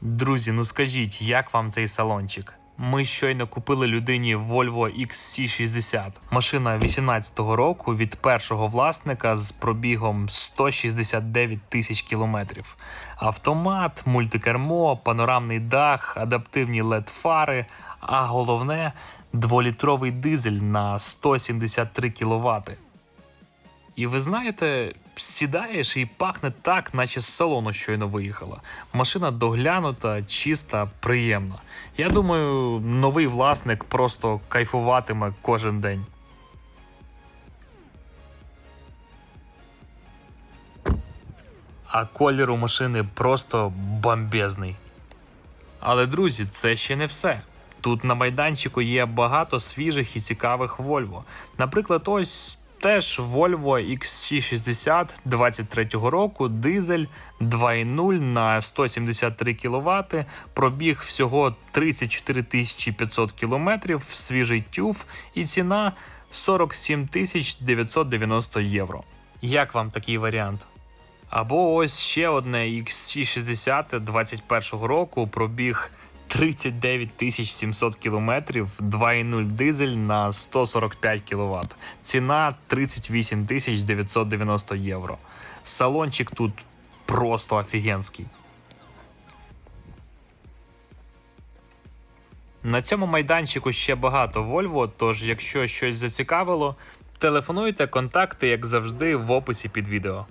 Друзі, ну скажіть, як вам цей салончик? Ми щойно купили людині Volvo XC60. Машина 18-го року від першого власника з пробігом 169 тисяч кілометрів. Автомат, мультикермо, панорамний дах, адаптивні led фари, а головне дволітровий дизель на 173 кВт. І ви знаєте, сідаєш і пахне так, наче з салону щойно виїхала. Машина доглянута, чиста, приємна. Я думаю, новий власник просто кайфуватиме кожен день. А колір у машини просто бомбезний. Але друзі, це ще не все. Тут на майданчику є багато свіжих і цікавих Volvo. Наприклад, ось теж Volvo XC60 23-го року, дизель 2.0 на 173 кВт, пробіг всього 34 500 км, свіжий тюф і ціна 47 990 євро. Як вам такий варіант? Або ось ще одне XC60 21-го року пробіг 39 700 кілометрів, 2.0 дизель на 145 кВт. Ціна 38 990 євро. Салончик тут просто офігенський. На цьому майданчику ще багато Volvo, тож якщо щось зацікавило, телефонуйте, контакти, як завжди, в описі під відео.